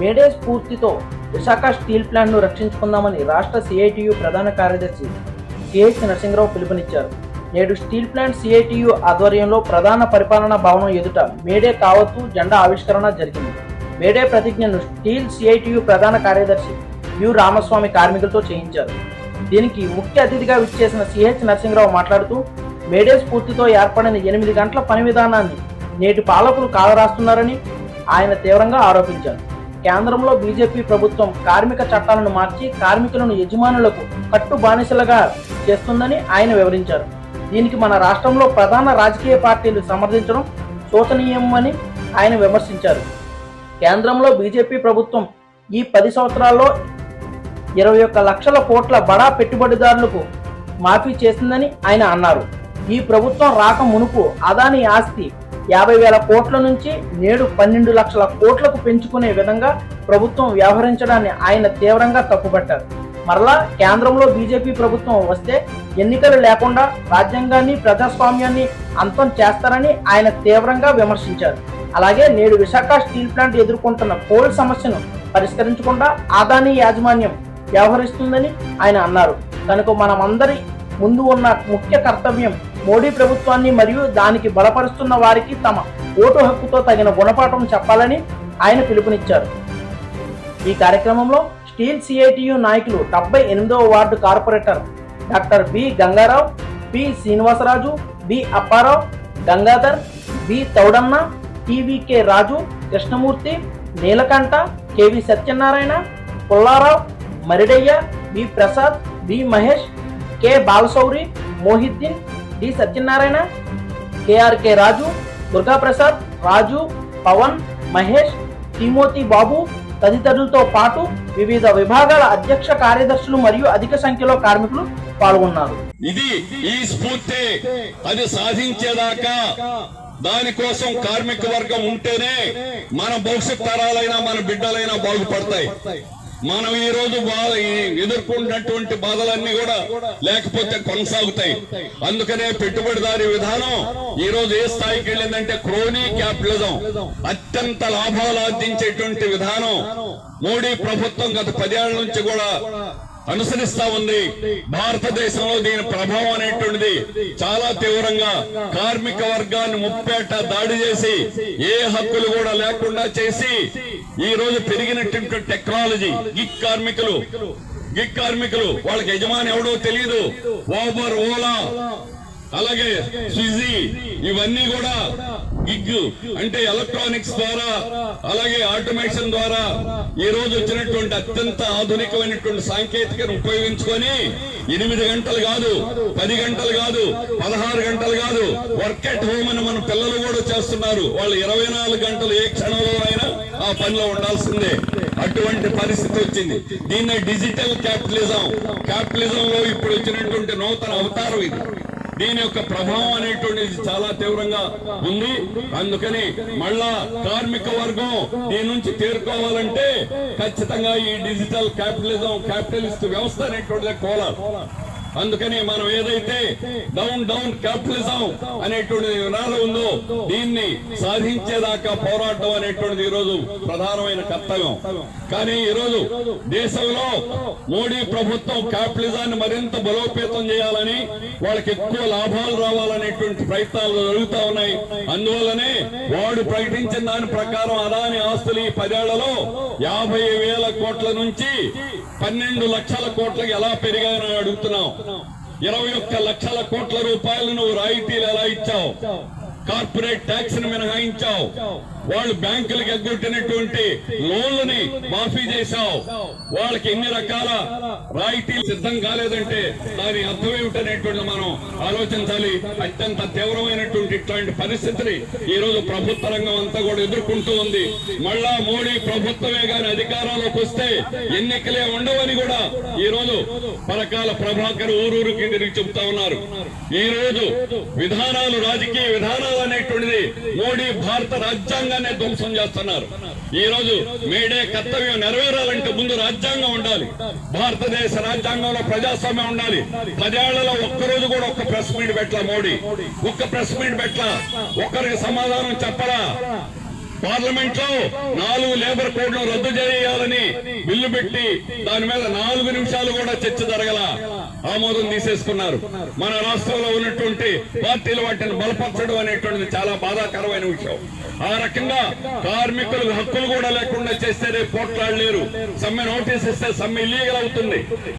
May Day స్ఫూర్తితో Visakha steel ప్లాంట్ను రక్షించుకుందామని రాష్ట్ర సిఐటియు ప్రధాన కార్యదర్శి సిహెచ్ నరసింహరావు పిలుపునిచ్చారు. నేడు స్టీల్ ప్లాంట్ సిఐటియు ఆధ్వర్యంలో ప్రధాన పరిపాలనా భవనం ఎదుట మేడే కావత్తు జెండా ఆవిష్కరణ జరిగింది. మేడే ప్రతిజ్ఞను స్టీల్ సిఐటియు ప్రధాన కార్యదర్శి యు రామస్వామి కార్మికులతో చేయించారు. దీనికి ముఖ్య అతిథిగా విచ్చేసిన సిహెచ్ నరసింహరావు మాట్లాడుతూ మేడే స్ఫూర్తితో ఏర్పడిన ఎనిమిది గంటల పని విధానాన్ని నేటి పాలకులు కాలరాస్తున్నారని ఆయన తీవ్రంగా ఆరోపించారు. కేంద్రంలో బీజేపీ ప్రభుత్వం కార్మిక చట్టాలను మార్చి కార్మికులను యజమానులకు కట్టు బానిసలుగా చేస్తుందని ఆయన వివరించారు. దీనికి మన రాష్ట్రంలో ప్రధాన రాజకీయ పార్టీలు సమర్థించడం శోచనీయమని ఆయన విమర్శించారు. కేంద్రంలో బీజేపీ ప్రభుత్వం ఈ పది సంవత్సరాల్లో ఇరవై ఒక్క లక్షల కోట్ల బడా పెట్టుబడిదారులకు మాఫీ చేసిందని ఆయన అన్నారు. ఈ ప్రభుత్వం రాక మునుపు అదాని ఆస్తి యాభై వేల కోట్ల నుంచి నేడు పన్నెండు లక్షల కోట్లకు పెంచుకునే విధంగా ప్రభుత్వం వ్యవహరించడాన్ని ఆయన తీవ్రంగా తప్పుపట్టారు. మరలా కేంద్రంలో బీజేపీ ప్రభుత్వం వస్తే ఎన్నికలు లేకుండా రాజ్యాంగాన్ని ప్రజాస్వామ్యాన్ని అంతం చేస్తారని ఆయన తీవ్రంగా విమర్శించారు. అలాగే నేడు విశాఖ స్టీల్ ప్లాంట్ ఎదుర్కొంటున్న కోల్ సమస్యను పరిష్కరించకుండా ఆదాని యాజమాన్యం వ్యవహరిస్తుందని ఆయన అన్నారు. కనుక మనమందరి ముందు ఉన్న ముఖ్య కర్తవ్యం మోడీ ప్రభుత్వాన్ని మరియు దానికి బలపరుస్తున్న వారికి తమ ఓటు హక్కుతో తగిన గుణపాఠం చెప్పాలని ఆయన పిలుపునిచ్చారు. ఈ కార్యక్రమంలో స్టీల్ సిఐటియు నాయకులు డెబ్బై ఎనిమిదవ ward corporator doctor B Gangarao P Srinivasaraju B Apparao Gangadhar B Taudanna TVK Raju Krishnamurthy Neelakantha KV Satyanarayana Pullarao Maridaiah B Prasad B Mahesh K Balashowry Mohiddin D Satyanarayana KRK Raju Durgaprasad Raju Pavan Mahesh Timothy Babu తదితరులతో పాటు వివిధ విభాగాల అధ్యక్ష కార్యదర్శులు మరియు అధిక సంఖ్యలో కార్మికులు పాల్గొన్నారు. ఇది ఈ స్ఫూర్తి అది సాధించేదాకా దానికోసం కార్మిక వర్గం ఉంటేనే మన భవిష్యత్ తరాలైనా మన బిడ్డలైనా బాగుపడతాయి. మనం ఈ రోజు బాధ ఎదుర్కొన్నటువంటి బాధలన్నీ కూడా లేకపోతే కొనసాగుతాయి. అందుకనే పెట్టుబడిదారీ విధానం ఈ రోజు ఏ స్థాయికి వెళ్ళిందంటే క్రోనీ క్యాపిటలిజం. అత్యంత లాభాలు ఆర్జించేటువంటి విధానం మోడీ ప్రభుత్వం గత పదేళ్ళ నుంచి కూడా అనుసరిస్తా ఉంది. భారతదేశంలో దీని ప్రభావం అనేటువంటిది చాలా తీవ్రంగా కార్మిక వర్గాన్ని ముప్పేట దాడి చేసి ఏ హక్కులు కూడా లేకుండా చేసి ఈ రోజు పెరిగినటువంటి టెక్నాలజీ గిగ్ కార్మికులు గిగ్ కార్మికులు వాళ్ళకి యజమాని ఎవడో తెలియదు ఓబర్ ఓలా అలాగే స్విజీ ఇవన్నీ కూడా గిగ్ అంటే ఎలక్ట్రానిక్స్ ద్వారా అలాగే ఆటోమేషన్ ద్వారా ఈ రోజు వచ్చినటువంటి అత్యంత ఆధునికమైనటువంటి సాంకేతికను ఉపయోగించుకొని ఎనిమిది గంటలు కాదు పది గంటలు కాదు పదహారు గంటలు కాదు వర్క్ అట్ హోమ్ అని మన పిల్లలు కూడా చేస్తున్నారు. వాళ్ళు ఇరవై నాలుగు గంటలు ఏ క్షణంలో అయినా ఆ పనిలో ఉండాల్సిందే. అటువంటి పరిస్థితి వచ్చింది. దీన్ని డిజిటల్ క్యాపిటలిజం. క్యాపిటలిజం లో ఇప్పుడు వచ్చినటువంటి నూతన అవతారం ఇది. దీని యొక్క ప్రభావం అనేటువంటిది చాలా తీవ్రంగా ఉంది. అందుకని మళ్ళా కార్మిక వర్గం దీని నుంచి తేరుకోవాలంటే ఖచ్చితంగా ఈ డిజిటల్ క్యాపిటలిజం క్యాపిటలిస్ట్ వ్యవస్థ అనేటువంటిది కోలాలి. అందుకని మనం ఏదైతే డౌన్ డౌన్ క్యాపిటలిజం అనేటువంటి నినాదం ఉందో దీన్ని సాధించేదాకా పోరాటం అనేటువంటిది ఈరోజు ప్రధానమైన కర్తవ్యం. కానీ ఈరోజు దేశంలో మోడీ ప్రభుత్వం క్యాపిటలిజాన్ని మరింత బలోపేతం చేయాలని వాళ్ళకి ఎక్కువ లాభాలు రావాలనేటువంటి ప్రయత్నాలు జరుగుతూ ఉన్నాయి. అందువల్లనే వాడు ప్రకటించిన దాని ప్రకారం అదాని ఆస్తులు ఈ పదేళ్ళలో యాభై వేల కోట్ల నుంచి పన్నెండు లక్షల కోట్లకు ఎలా పెరిగాయని అడుగుతున్నాం. ఇరవై ఒక్క లక్షల కోట్ల రూపాయలు నువ్వు రాయితీలు ఎలా ఇచ్చావు? కార్పొరేట్ ట్యాక్స్ని మినహాయించావు. వాళ్ళు బ్యాంకులకు ఎగ్గొట్టినటువంటి లోన్లని మాఫీ చేశావు. వాళ్ళకి ఎన్ని రకాల రాయితీలు సిద్ధం కాలేదంటే దాని అర్థం ఏమిటనేటువంటి మనం ఆలోచించాలి. అత్యంత తీవ్రమైనటువంటి ఇట్లాంటి పరిస్థితిని ఈ రోజు ప్రభుత్వ రంగం అంతా కూడా ఎదుర్కొంటూ ఉంది. మళ్ళా మోడీ ప్రభుత్వమే గాని అధికారంలోకి వస్తే ఎన్నికలే ఉండవని కూడా ఈ రోజు పరకాల ప్రభాకర్ ఊరూరికి తిరిగి చెబుతా ఉన్నారు. ఈ రోజు విధానాలు రాజకీయ విధానాలు ఉన్నటువంటిది మోడీ భారత రాజ్యాంగాన్ని ధ్వంసం చేస్తున్నారు. ఈ రోజు మేడే కర్తవ్యం నెరవేరాలంటే ముందు రాజ్యాంగం ఉండాలి. భారతదేశ రాజ్యాంగంలో ప్రజాస్వామ్యం ఉండాలి. పదేళ్ళలో ఒక్కరోజు కూడా ఒక్క ప్రెస్ మీట్ పెట్టలా మోడీ. ఒక్క ప్రెస్ మీట్ పెట్టలా. ఒక్కరికి సమాధానం చెప్పరా పార్లమెంట్లో నాలుగు లేబర్ కోడ్ను రద్దు చేయాలని బిల్లు పెట్టి దాని మీద నాలుగు నిమిషాలు కూడా చర్చ జరగల ఆమోదం తీసేసుకున్నారు. మన రాష్ట్రంలో ఉన్నటువంటి పార్టీలు వాటిని బలపరచడం అనేటువంటిది చాలా బాధాకరమైన విషయం. ఆ రకంగా కార్మికులకు హక్కులు కూడా లేకుండా చేస్తే రేపు పోట్లాడలేరు. సమ్మె నోటీస్ ఇస్తే సమ్మె ఇల్లీగల్ అవుతుంది.